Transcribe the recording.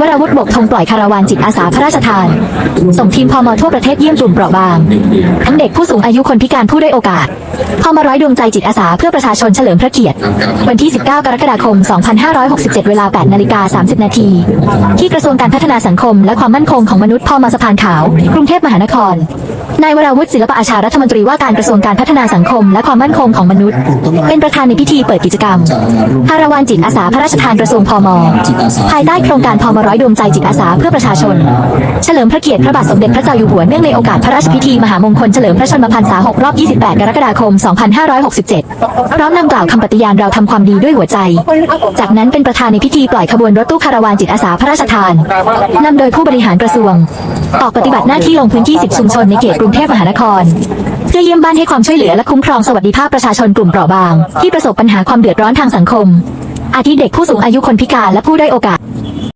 วราวุธบกทงปล่อยคาราวานจิตอาสาพระราชทาน ส่งทีมพมทั่วประเทศเยี่ยมกลุ่มเปราะบาง ทั้งเด็กผู้สูงอายุคนพิการผู้ด้อยโอกาสพมร้อยดวงใจจิตอาสาเพื่อประชาชนเฉลิมพระเกียรติ วันที่ 19 กรกฎาคม 2567 เวลา 8 นาฬิกา 30 นาที ที่กระทรวงการพัฒนาสังคมและความมั่นคงของมนุษย์พมสะพานขาว กรุงเทพมหานคร นายวราวุฒิศิลปอาชารัฐมนตรีว่าการกระทรวงการพัฒนาสังคม และความมั่นคงของมนุษย์ เป็นประธานในพิธีเปิดกิจกรรมคาราวานจิตอาสาพระราชทานกระทรวงพม ภายใต้โครงการพมร้อยดวงใจจิตอาสาเพื่อประชาชน เฉลิมพระเกียรติพระบาทสมเด็จพระเจ้าอยู่หัวเนื่องในโอกาสพระราชพิธีมหามงคลเฉลิมพระชนมพรรษา 6 รอบ 28 กรกฎาคม 2567 พร้อมนำกล่าวคำปฏิญาณเราทำความดีด้วยหัวใจ จากนั้นเป็นประธานในพิธีปล่อยขบวนรถตู้คาราวานจิตอาสาพระราชทานนำโดยผู้บริหารกระทรวง ออกปฏิบัติหน้าที่ลงพื้นที่10ชุมชนในเขตกรุงเทพมหานครเพื่อเยี่ยมบ้านให้ความช่วยเหลือและคุ้มครองสวัสดิภาพประชาชนกลุ่มเปราะบาง ที่ประสบปัญหาความเดือดร้อนทางสังคม อาทิเด็กผู้สูงอายุคนพิการและผู้ด้อยโอกาส